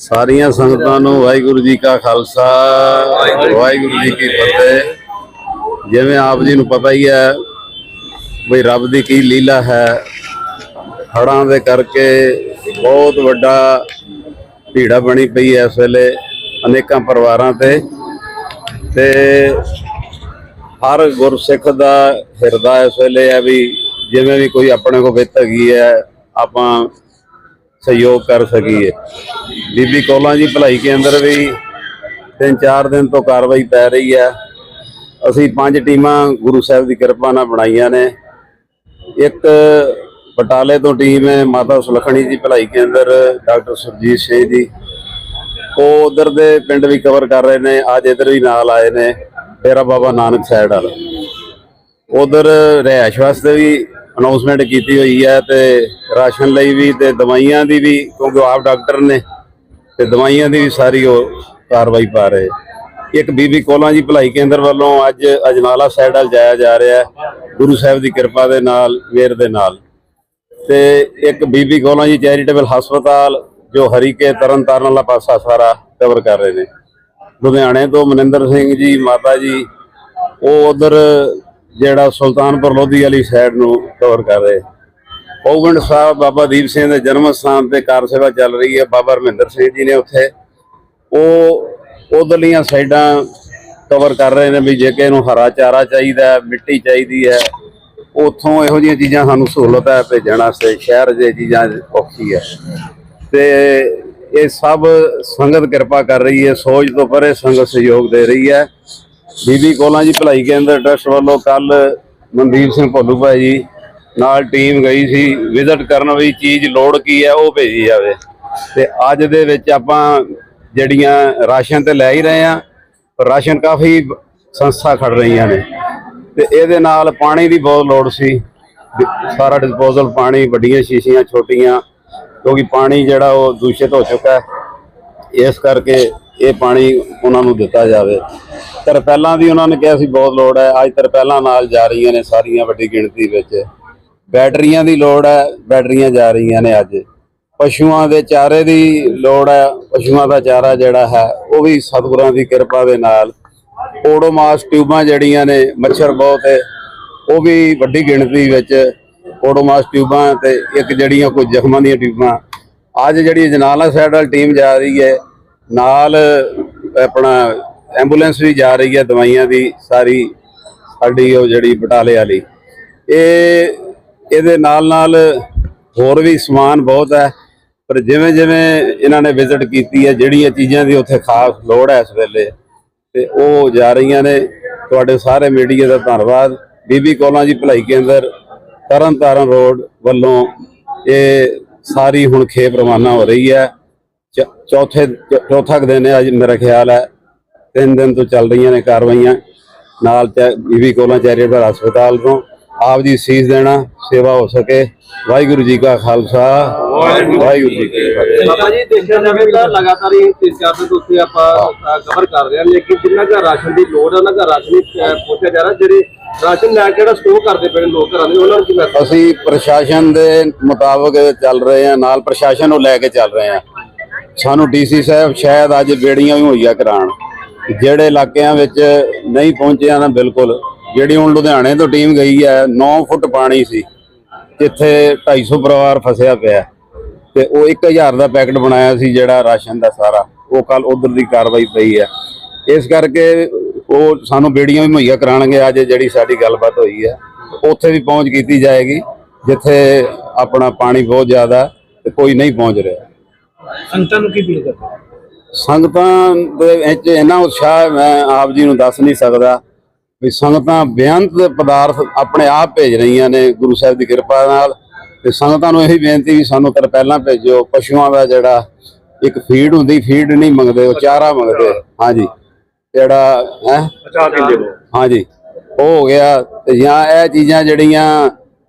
ਸਾਰੀਆਂ ਸੰਗਤਾਂ ਨੂੰ ਵਾਹਿਗੁਰੂ ਜੀ ਕਾ ਖਾਲਸਾ ਵਾਹਿਗੁਰੂ ਜੀ ਕੀ ਫਤਿਹ। ਜਿਵੇਂ ਆਪ ਜੀ ਨੂੰ ਪਤਾ ਹੀ ਹੈ ਵੀ ਰੱਬ ਦੀ ਕੀ ਲੀਲਾ ਹੈ। ਹੜਾਂ ਦੇ ਕਰਕੇ ਬਹੁਤ ਵੱਡਾ ਭੀੜਾ ਬਣੀ ਪਈ ਹੈ ਇਸ ਵੇਲੇ ਅਨੇਕਾਂ ਪਰਿਵਾਰਾਂ ਤੇ। ਤੇ ਹਰ ਗੁਰਸਿੱਖ ਦਾ ਹਿਰਦਾ ਇਸ ਵੇਲੇ ਹੈ ਵੀ ਜਿਵੇਂ ਵੀ ਕੋਈ ਆਪਣੇ ਕੋ ਵਿੱਤ ਹੈਗੀ ਹੈ ਆਪਾਂ ਸਹਿਯੋਗ ਕਰ ਸਕੀਏ। ਬੀਬੀ ਕੌਲਾਂ ਜੀ, ਭਲਾਈ ਕੇਂਦਰ ਵੀ ਤਿੰਨ ਚਾਰ ਦਿਨ ਤੋਂ ਕਾਰਵਾਈ ਪੈ ਰਹੀ ਹੈ। ਅਸੀਂ ਪੰਜ ਟੀਮਾਂ ਗੁਰੂ ਸਾਹਿਬ ਦੀ ਕਿਰਪਾ ਨਾਲ ਬਣਾਈਆਂ ਨੇ। ਇੱਕ ਬਟਾਲੇ ਤੋਂ ਟੀਮ ਹੈ ਮਾਤਾ ਸੁਲਖਣੀ ਜੀ, ਭਲਾਈ ਕੇਂਦਰ, ਡਾਕਟਰ ਸੁਰਜੀਤ ਸਿੰਘ ਜੀ। ਉਹ ਉਧਰ ਦੇ ਪਿੰਡ ਵੀ ਕਵਰ ਕਰ ਰਹੇ ਨੇ, ਅੱਜ ਇਧਰ ਵੀ ਨਾਲ ਆਏ ਨੇ, ਡੇਰਾ ਬਾਬਾ ਨਾਨਕ ਸਾਈਡ ਵਾਲਾ। ਉਧਰ ਰਿਹਾਇਸ਼ ਵਾਸਤੇ ਵੀ ਅਨਾਉਂਸਮੈਂਟ ਕੀਤੀ ਹੋਈ ਹੈ ਤੇ ਰਾਸ਼ਨ ਲਈ ਵੀ ਤੇ ਦਵਾਈਆਂ ਦੀ ਵੀ, ਕਿਉਂਕਿ ਆਪ ਡਾਕਟਰ ਨੇ, ਤੇ ਦਵਾਈਆਂ ਦੀ ਵੀ ਸਾਰੀ ਉਹ ਕਾਰਵਾਈ ਪਾ ਰਹੇ। ਇੱਕ ਬੀਬੀ ਕੋਲਾਂ ਜੀ ਭਲਾਈ ਕੇਂਦਰ ਵੱਲੋਂ ਅੱਜ ਅਜਨਾਲਾ ਸਾਈਡ ਵੱਲ ਜਾਇਆ ਜਾ ਰਿਹਾ ਹੈ। ਗੁਰੂ ਸਾਹਿਬ ਦੀ ਕਿਰਪਾ ਦੇ ਨਾਲ ਮੇਰ ਦੇ ਨਾਲ। ਤੇ ਇੱਕ ਬੀਬੀ ਕੋਲਾਂ ਜੀ ਚੈਰੀਟੇਬਲ ਹਸਪਤਾਲ, ਜੋ ਹਰੀਕੇ ਤਰਨ ਤਾਰਨ ਵਾਲਾ ਪਾਸਾ ਸਾਰਾ ਕਵਰ ਕਰ ਰਹੇ ਨੇ। ਲੁਧਿਆਣੇ ਤੋਂ ਮਨਿੰਦਰ ਸਿੰਘ ਜੀ, ਮਾਤਾ ਜੀ, ਉਹ ਉਧਰ ਜਿਹੜਾ ਸੁਲਤਾਨਪੁਰ ਲੋਧੀ ਵਾਲੀ ਸਾਈਡ ਨੂੰ ਕਵਰ ਕਰ ਰਹੇ। ਪੌਗੰਡ ਸਾਹਿਬ ਬਾਬਾ ਦੀਪ ਸਿੰਘ ਦੇ ਜਨਮ ਸਥਾਨ ਤੇ ਕਾਰ ਸੇਵਾ ਚੱਲ ਰਹੀ ਹੈ, ਬਾਬਾ ਰਮਿੰਦਰ ਸਿੰਘ ਜੀ ਨੇ ਉੱਥੇ। ਉਹ ਉਧਰਲੀਆਂ ਸਾਈਡਾਂ ਕਵਰ ਕਰ ਰਹੇ ਨੇ ਵੀ ਜੇ ਕਿ ਇਹਨੂੰ ਹਰਾ ਚਾਰਾ ਚਾਹੀਦਾ ਮਿੱਟੀ ਚਾਹੀਦੀ ਹੈ, ਉਥੋਂ ਇਹੋ ਜਿਹੀਆਂ ਚੀਜ਼ਾਂ ਸਾਨੂੰ ਸਹੂਲਤ ਹੈ, ਭੇਜਣ ਵਾਸਤੇ ਸ਼ਹਿਰ ਦੇ ਚੀਜ਼ਾਂ ਔਖੀ ਹੈ। ਤੇ ਇਹ ਸਭ ਸੰਗਤ ਕਿਰਪਾ ਕਰ ਰਹੀ ਹੈ ਸੋਚ ਤੋਂ ਪਰੇ ਸੰਗਤ ਸਹਿਯੋਗ ਦੇ ਰਹੀ ਹੈ। ਬੀਬੀ ਕੋਲਾਂ ਜੀ ਭਲਾਈ ਕੇਂਦਰ ਟਰਸਟ ਵੱਲੋਂ ਕੱਲ ਮਨਦੀਪ ਸਿੰਘ ਭੋਲੂ ਭਾਈ ਜੀ ਨਾਲ ਟੀਮ ਗਈ ਸੀ, ਵਿਜ਼ਿਟ ਕਰਨ ਵੀ ਚੀਜ਼ ਲੋੜ ਕੀ ਹੈ ਉਹ ਭੇਜੀ ਜਾਵੇ। ਤੇ ਅੱਜ ਦੇ ਵਿੱਚ ਆਪਾਂ ਜਿਹੜੀਆਂ ਰਾਸ਼ਨ ਤੇ ਲੈ ਹੀ ਰਹੇ ਆ ਪਰ ਰਾਸ਼ਨ ਕਾਫੀ ਸੰਸਥਾ ਖੜ ਰਹੀਆਂ ਨੇ। ਤੇ ਇਹਦੇ ਨਾਲ ਪਾਣੀ ਦੀ ਬਹੁਤ ਲੋੜ ਸੀ। ਸਾਰਾ ਡਿਸਪੋਜ਼ਲ ਪਾਣੀ ਵੱਡੀਆਂ ਸ਼ੀਸ਼ੀਆਂ, ਛੋਟੀਆਂ, ਕਿਉਂਕਿ ਪਾਣੀ ਜਿਹੜਾ ਉਹ ਦੂਸ਼ਿਤ ਹੋ ਚੁੱਕਾ ਹੈ। ਇਸ ਕਰਕੇ ਇਹ ਪਾਣੀ ਉਹਨਾਂ ਨੂੰ ਦਿੱਤਾ ਜਾਵੇ। ਤਰਪੈਲਾਂ ਦੀ ਉਹਨਾਂ ਨੇ ਕਿਹਾ ਸੀ, ਬਹੁਤ ਲੋੜ ਹੈ। ਅੱਜ ਤਰਪੈਲਾਂ ਨਾਲ ਜਾ ਰਹੀਆਂ ਨੇ ਸਾਰੀਆਂ ਵੱਡੀ ਗਿਣਤੀ ਵਿੱਚ। ਬੈਟਰੀਆਂ ਦੀ ਲੋੜ ਹੈ, ਬੈਟਰੀਆਂ ਜਾ ਰਹੀਆਂ ਨੇ ਅੱਜ। ਪਸ਼ੂਆਂ ਦੇ ਚਾਰੇ ਦੀ ਲੋੜ ਹੈ, ਪਸ਼ੂਆਂ ਦਾ ਚਾਰਾ ਜਿਹੜਾ ਹੈ, ਉਹ ਵੀ ਸਤਿਗੁਰਾਂ ਦੀ ਕਿਰਪਾ ਦੇ ਨਾਲ। ਓਡੋਮਾਸ ਟਿਊਬਾਂ ਜਿਹੜੀਆਂ ਨੇ, ਮੱਛਰ ਬਹੁਤ ਹੈ, ਉਹ ਵੀ ਵੱਡੀ ਗਿਣਤੀ ਵਿੱਚ ਓਡੋਮਾਸ ਟਿਊਬਾਂ ਤੇ ਇੱਕ ਜਿਹੜੀਆਂ ਕੋਈ ਜ਼ਖਮਾਂ ਦੀਆਂ ਟਿਊਬਾਂ। ਅੱਜ ਜਿਹੜੀ ਜਨਾਲਾ ਸਾਈਡ ਵਾਲੀ ਟੀਮ ਜਾ ਰਹੀ ਹੈ ਨਾਲ ਆਪਣਾ ਐਂਬੂਲੈਂਸ ਵੀ ਜਾ ਰਹੀ ਹੈ, ਦਵਾਈਆਂ ਦੀ ਸਾਰੀ ਸਾਡੀ ਉਹ ਜਿਹੜੀ ਬਟਾਲੇ ਵਾਲੀ। ਇਹ ਇਹਦੇ ਨਾਲ ਨਾਲ ਹੋਰ ਵੀ ਸਮਾਨ ਬਹੁਤ ਹੈ, ਪਰ ਜਿਵੇਂ ਜਿਵੇਂ ਇਹਨਾਂ ਨੇ ਵਿਜ਼ਿਟ ਕੀਤੀ ਹੈ, ਜਿਹੜੀਆਂ ਚੀਜ਼ਾਂ ਦੀ ਉੱਥੇ ਖਾਸ ਲੋੜ ਹੈ ਇਸ ਵੇਲੇ, ਤੇ ਉਹ ਜਾ ਰਹੀਆਂ ਨੇ। ਤੁਹਾਡੇ ਸਾਰੇ ਮੀਡੀਆ ਦਾ ਧੰਨਵਾਦ। ਬੀਬੀ ਕੋਲਾਂ ਜੀ ਭਲਾਈ ਕੇਂਦਰ, ਤਰਨਤਾਰਨ ਰੋਡ ਵੱਲੋਂ ਇਹ ਸਾਰੀ ਹੁਣ ਖੇਪ ਰਵਾਨਾ ਹੋ ਰਹੀ ਹੈ। ਚੌਥੇ ਚੌਥਾ ਕੁ ਦਿਨ ਹੈ ਅੱਜ ਮੇਰਾ ਖਿਆਲ ਹੈ ਤਿੰਨ ਦਿਨ ਤੋਂ ਚੱਲ ਰਹੀਆਂ ਨੇ ਕਾਰਵਾਈਆਂ। ਨਾਲ ਬੀਬੀ ਕੋਲਾਂ ਚੈਰੀਟੇਬਲ ਹਸਪਤਾਲ ਤੋਂ। ਆਪ ਜੀ ਸੀਸ ਦੇਣਾ ਸੇਵਾ ਹੋ ਸਕੇ। ਵਾਹਿਗੁਰੂ ਜੀ ਕਾ ਖਾਲਸਾ। ਵਾਹਿਗੁਰੂ ਜੀ ਕੀ ਫਤਿਹ। ਬਾਬਾ ਜੀ ਦੇਖਿਆ ਜਾਵੇ ਤਾਂ ਲਗਾਤਾਰ ਹੀ ਤਿੰਨ ਚਾਰ ਦਿਨ ਤੋਂ ਉੱਥੇ ਆਪਾਂ ਕਵਰ ਕਰ ਰਹੇ ਹਾਂ ਲੇਕਿਨ ਜਿੰਨਾ ਘਰ ਰਾਸ਼ਨ ਦੀ ਲੋੜ ਹੈ ਉਹਨਾਂ ਘਰ ਰਾਸ਼ਨ ਪਹੁੰਚਿਆ ਜਾ ਰਿਹਾ। ਜਿਹੜੇ ਰਾਸ਼ਨ ਲੈ ਕੇ ਜਿਹੜਾ ਸਟੋਰ ਕਰਦੇ ਪਏ ਨੇ ਲੋਕ ਘਰਾਂ ਦੇ ਉਹਨਾਂ ਨੂੰ ਕੀ ਮੈਸੇਜ ਅਸੀਂ ਪ੍ਰਸ਼ਾਸਨ ਦੇ ਮੁਤਾਬਕ ਚੱਲ ਰਹੇ ਹਾਂ ਨਾਲ ਪ੍ਰਸ਼ਾਸਨ ਨੂੰ ਲੈ ਕੇ ਚੱਲ ਰਹੇ ਹਾਂ। ਸਾਨੂੰ ਡੀਸੀ ਸਾਹਿਬ ਸ਼ਾਇਦ ਅੱਜ ਬੇੜੀਆਂ ਵੀ ਮੁਹੱਈਆ ਕਰਾਉਣ। ਜਿਹੜੇ ਇਲਾਕਿਆਂ ਵਿੱਚ ਨਹੀਂ ਪਹੁੰਚਿਆ ਨਾ ਬਿਲਕੁਲ। ਜਿਹੜੀ ਹੁਣ ਲੁਧਿਆਣੇ ਤੋਂ ਟੀਮ ਗਈ ਹੈ 9 ਫੁੱਟ ਪਾਣੀ ਸੀ। ਜਿੱਥੇ 250 ਪਰਿਵਾਰ ਫਸਿਆ ਪਿਆ ਤੇ ਉਹ 1000 ਦਾ ਪੈਕਟ ਬਣਾਇਆ ਸੀ ਜਿਹੜਾ ਰਾਸ਼ਨ ਦਾ ਸਾਰਾ। ਉਹ ਕੱਲ ਉਧਰ ਦੀ ਕਾਰਵਾਈ ਪਈ ਹੈ। ਇਸ ਕਰਕੇ ਉਹ ਸਾਨੂੰ ਬੇੜੀਆਂ ਵੀ ਮੁਹੱਈਆ ਕਰਾਣਗੇ ਅੱਜ ਜਿਹੜੀ ਸਾਡੀ ਗੱਲਬਾਤ ਹੋਈ ਹੈ। ਉੱਥੇ ਵੀ ਪਹੁੰਚ ਕੀਤੀ ਜਾਏਗੀ, ਜਿੱਥੇ ਆਪਣਾ ਪਾਣੀ ਬਹੁਤ ਜ਼ਿਆਦਾ ਤੇ ਕੋਈ ਨਹੀਂ ਪਹੁੰਚ ਰਿਹਾ। ਸੰਤਾਂ ਨੂੰ ਕੀ ਫੀਲ ਕਰਦੇ ਸੰਗਤਾਂ ਦੇ ਵਿੱਚ ਇੰਨਾ ਉਤਸ਼ਾਹ ਮੈਂ ਆਪ ਜੀ ਨੂੰ ਦੱਸ ਨਹੀਂ ਸਕਦਾ ਵੀ ਸੰਗਤਾਂ ਬੇਅੰਤ ਪਦਾਰਥ ਆਪਣੇ ਆਪ ਭੇਜ ਰਹੀਆਂ ਨੇ ਗੁਰੂ ਸਾਹਿਬ ਦੀ ਕਿਰਪਾ ਨਾਲ। ਤੇ ਸੰਗਤਾਂ ਨੂੰ ਇਹੀ ਬੇਨਤੀ ਵੀ ਸਾਨੂੰ ਤਾਂ ਪਹਿਲਾਂ ਭੇਜੋ ਪਸ਼ੂਆਂ ਦਾ ਜਿਹੜਾ ਇੱਕ ਫੀਡ ਹੁੰਦੀ ਫੀਡ ਨਹੀਂ ਮੰਗਦੇ ਉਹ ਚਾਰਾ ਮੰਗਦੇ। ਹਾਂਜੀ। ਜਿਹੜਾ ਹੋ? ਹਾਂਜੀ। ਉਹ ਹੋ ਗਿਆ ਤੇ ਜਾਂ ਇਹ ਚੀਜ਼ਾਂ ਜਿਹੜੀਆਂ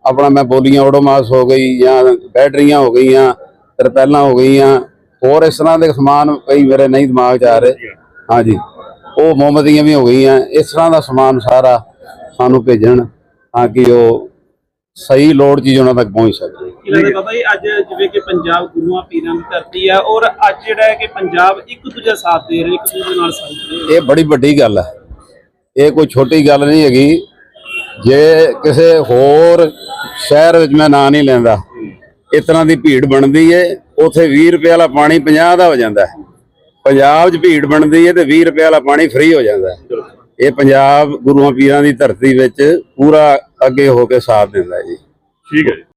ਆਪਣਾ ਮੈਂ ਬੋਲੀਆਂ ਓਡੋਮਾਸ ਹੋ ਗਈ ਜਾਂ ਬੈਟਰੀਆਂ ਹੋ ਗਈਆਂ ਤਰਪੈਲਾਂ ਹੋ ਗਈਆਂ। ਹੋਰ ਇਸ ਤਰ੍ਹਾਂ ਦੇ ਸਮਾਨ ਕਈ ਮੇਰੇ ਨਹੀਂ ਦਿਮਾਗ 'ਚ ਆ ਰਹੇ। ਹਾਂਜੀ। ਉਹ ਮੋਮਬਤੀਆਂ ਵੀ ਹੋ ਗਈਆਂ। ਇਸ ਤਰ੍ਹਾਂ ਦਾ ਸਮਾਨ ਸਾਰਾ ਸਾਨੂੰ ਭੇਜਣ ਤਾਂ ਕਿ ਉਹ ਸਹੀ ਲੋੜ ਚੀਜ਼ ਉਹਨਾਂ ਤੱਕ ਪਹੁੰਚ ਸਕੇ। ਬਾਬਾ ਜੀ ਅੱਜ ਜਿਵੇਂ ਕਿ ਪੰਜਾਬ ਗੁਰੂਆਂ ਪੀਰਾਂ ਦੀ ਧਰਤੀ ਹੈ ਔਰ ਅੱਜ ਜਿਹੜਾ ਹੈ ਕਿ ਪੰਜਾਬ ਇੱਕ ਦੂਜੇ ਸਾਥ ਦੇ ਰਹੇ ਇੱਕ ਦੂਜੇ ਨਾਲ ਸਾਥ ਇਹ ਬੜੀ ਵੱਡੀ ਗੱਲ ਹੈ ਇਹ ਕੋਈ ਛੋਟੀ ਗੱਲ ਨਹੀਂ ਹੈਗੀ। ਜੇ ਕਿਸੇ ਹੋਰ ਸ਼ਹਿਰ ਵਿੱਚ ਮੈਂ ਨਾਂ ਨਹੀਂ ਲੈਂਦਾ ਇਸ ਤਰ੍ਹਾਂ ਦੀ ਭੀੜ ਬਣਦੀ ਏ, ਉਥੇ 20 ਰੁਪਏ ਵਾਲਾ ਪਾਣੀ 50 ਦਾ ਹੋ ਜਾਂਦਾ ਹੈ। ਪੰਜਾਬ 'ਚ ਭੀੜ ਬਣਦੀ ਏ ਤੇ 20 ਰੁਪਏ ਵਾਲਾ ਪਾਣੀ ਫ੍ਰੀ ਹੋ ਜਾਂਦਾ ਹੈ। ਇਹ ਪੰਜਾਬ ਗੁਰੂਆਂ ਪੀਰਾਂ ਦੀ ਧਰਤੀ ਵਿੱਚ ਪੂਰਾ ਅੱਗੇ ਹੋ ਕੇ ਸਾਥ ਦਿੰਦਾ ਜੀ। ਠੀਕ ਹੈ ਜੀ।